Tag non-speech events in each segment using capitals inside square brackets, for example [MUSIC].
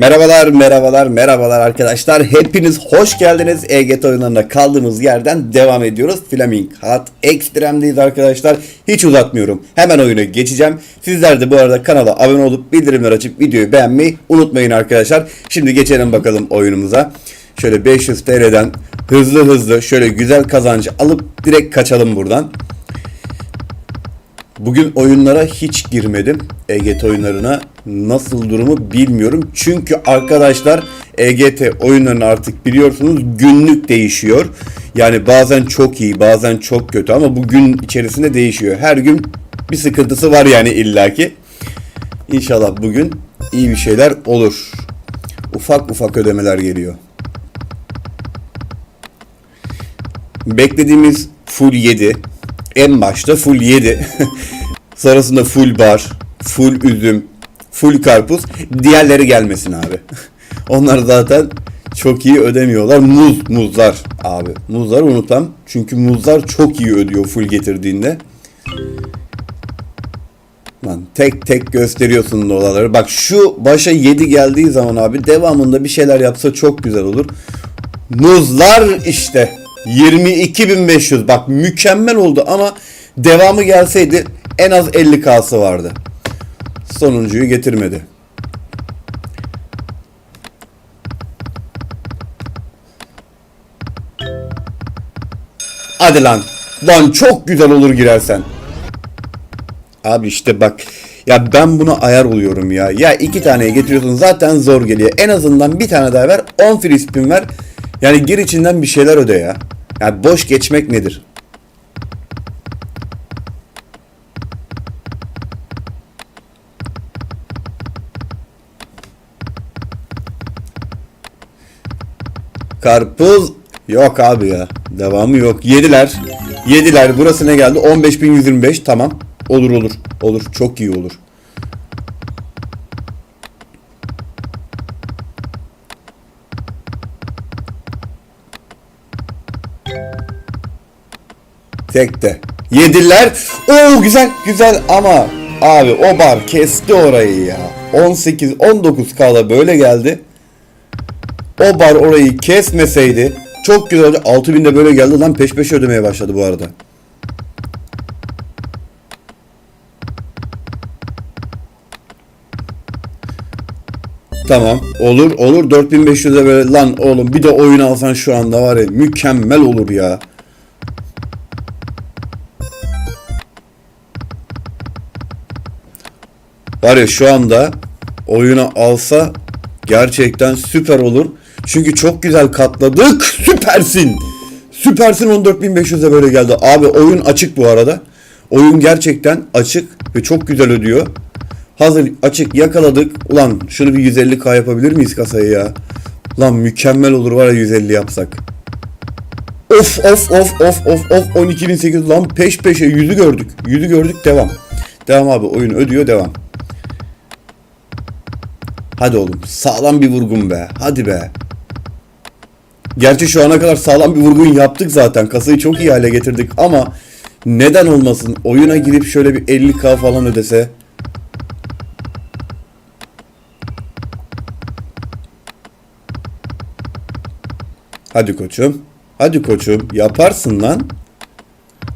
Merhabalar, merhabalar, merhabalar arkadaşlar. Hepiniz hoş geldiniz. EGT oyunlarına kaldığımız yerden devam ediyoruz. Flaming Hot Extreme'deyiz arkadaşlar. Hiç uzatmıyorum. Hemen oyuna geçeceğim. Sizler de bu arada kanala abone olup bildirimler açıp videoyu beğenmeyi unutmayın arkadaşlar. Şimdi geçelim bakalım oyunumuza. Şöyle 500 TL'den hızlı hızlı şöyle güzel kazancı alıp direkt kaçalım buradan. Bugün oyunlara hiç girmedim. EGT oyunlarına nasıl durumu bilmiyorum. Çünkü arkadaşlar EGT oyunlarını artık biliyorsunuz günlük değişiyor. Yani bazen çok iyi bazen çok kötü ama bu gün içerisinde değişiyor. Her gün bir sıkıntısı var yani illaki. İnşallah bugün iyi bir şeyler olur. Ufak ufak ödemeler geliyor. Beklediğimiz full 7. En başta full 7. [LAUGHS] Sonrasında full bar, full üzüm, full karpuz. Diğerleri gelmesin abi. [LAUGHS] Onlar zaten çok iyi ödemiyorlar. Muz, muzlar abi. Muzları unutam. Çünkü muzlar çok iyi ödüyor full getirdiğinde. Lan tek tek gösteriyorsun dolarları. Bak şu başa 7 geldiği zaman abi devamında bir şeyler yapsa çok güzel olur. Muzlar işte 22.500 bak mükemmel oldu ama devamı gelseydi en az 50k'sı vardı. Sonuncuyu getirmedi. Hadi lan. Lan çok güzel olur girersen. Abi işte bak ya ben buna ayar oluyorum ya. Ya iki taneye getiriyorsun zaten zor geliyor. En azından bir tane daha ver. 10 free spin ver. Yani gir içinden bir şeyler öde ya. Yani boş geçmek nedir? Karpuz yok abi ya. Devamı yok. Yediler. Yediler. Burası ne geldi? 15125. Tamam. Olur olur. Olur. Çok iyi olur. Tekte. Yediler. Oo güzel güzel ama abi o bar kesti orayı ya. 18 19 kala böyle geldi. O bar orayı kesmeseydi çok güzel oldu. 6000'de böyle geldi lan peş peşe ödemeye başladı bu arada. Tamam olur olur 4500'e böyle lan oğlum bir de oyun alsan şu anda var ya mükemmel olur ya. Var ya şu anda oyunu alsa gerçekten süper olur. Çünkü çok güzel katladık. Süpersin. Süpersin 14500'e böyle geldi. Abi oyun açık bu arada. Oyun gerçekten açık ve çok güzel ödüyor. Hazır açık yakaladık. Ulan şunu bir 150k yapabilir miyiz kasayı ya? Lan mükemmel olur var ya 150 yapsak. Of of of of of of 12800 lan peş peşe yüzü gördük. Yüzü gördük devam. Devam abi oyun ödüyor devam. Hadi oğlum sağlam bir vurgun be. Hadi be. Gerçi şu ana kadar sağlam bir vurgun yaptık zaten. Kasayı çok iyi hale getirdik ama neden olmasın? Oyuna girip şöyle bir 50k falan ödese. Hadi koçum. Hadi koçum. Yaparsın lan.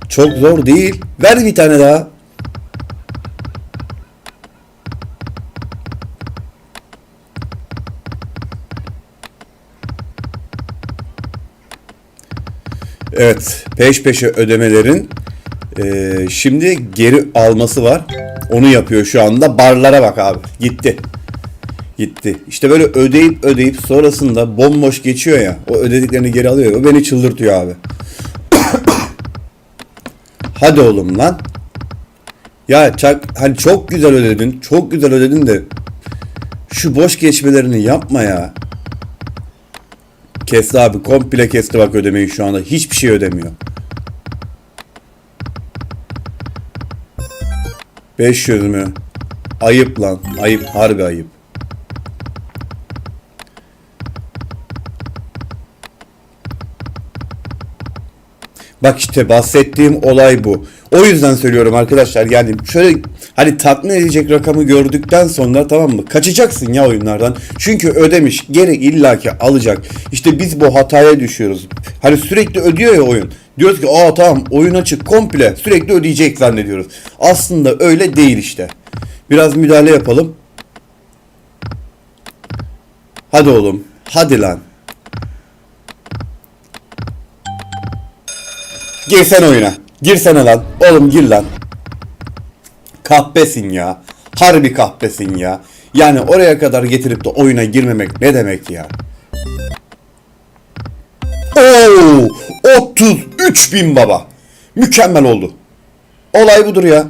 Çok zor değil. Ver bir tane daha. Evet, peş peşe ödemelerin eee, şimdi geri alması var. Onu yapıyor şu anda. Barlara bak abi. Gitti. Gitti. İşte böyle ödeyip ödeyip sonrasında bomboş geçiyor ya. O ödediklerini geri alıyor. O beni çıldırtıyor abi. [COUGHS] Hadi oğlum lan. Ya çak, hani çok güzel ödedin. Çok güzel ödedin de şu boş geçmelerini yapma ya. Kesti abi. Komple kesti bak ödemeyi şu anda. Hiçbir şey ödemiyor. 500 mü? Ayıp lan. Ayıp. Harbi ayıp. Bak işte bahsettiğim olay bu. O yüzden söylüyorum arkadaşlar yani şöyle hani tatmin edecek rakamı gördükten sonra tamam mı kaçacaksın ya oyunlardan. Çünkü ödemiş geri illaki alacak. İşte biz bu hataya düşüyoruz. Hani sürekli ödüyor ya oyun. Diyoruz ki aa tamam oyun açık komple sürekli ödeyecek zannediyoruz. Aslında öyle değil işte. Biraz müdahale yapalım. Hadi oğlum. Hadi lan. Girsene oyuna. Girsene lan. Oğlum gir lan. Kahpesin ya. Harbi kahpesin ya. Yani oraya kadar getirip de oyuna girmemek ne demek ya? Oo! 33 bin baba. Mükemmel oldu. Olay budur ya.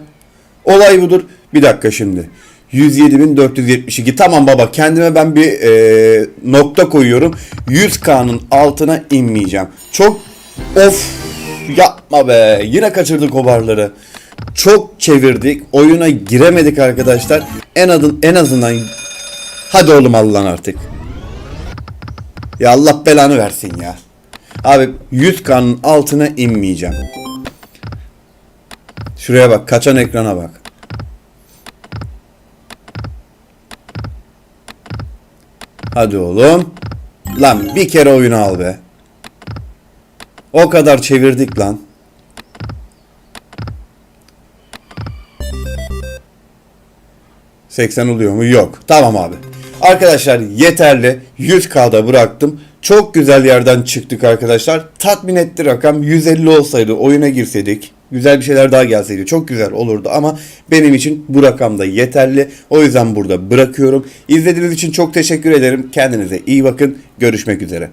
Olay budur. Bir dakika şimdi. 107.472. Tamam baba kendime ben bir e, nokta koyuyorum. 100K'nın altına inmeyeceğim. Çok of [LAUGHS] yapma be. Yine kaçırdık o barları. Çok çevirdik. Oyuna giremedik arkadaşlar. En adın en azından hadi oğlum al lan artık. Ya Allah belanı versin ya. Abi 100K'nın altına inmeyeceğim. Şuraya bak. Kaçan ekrana bak. Hadi oğlum. Lan bir kere oyunu al be. O kadar çevirdik lan. ...80 oluyor mu? Yok. Tamam abi. Arkadaşlar yeterli. 100K'da bıraktım. Çok güzel yerden çıktık arkadaşlar. Tatmin etti rakam. 150 olsaydı oyuna girseydik. Güzel bir şeyler daha gelseydi çok güzel olurdu ama benim için bu rakam da yeterli. O yüzden burada bırakıyorum. İzlediğiniz için çok teşekkür ederim. Kendinize iyi bakın. Görüşmek üzere.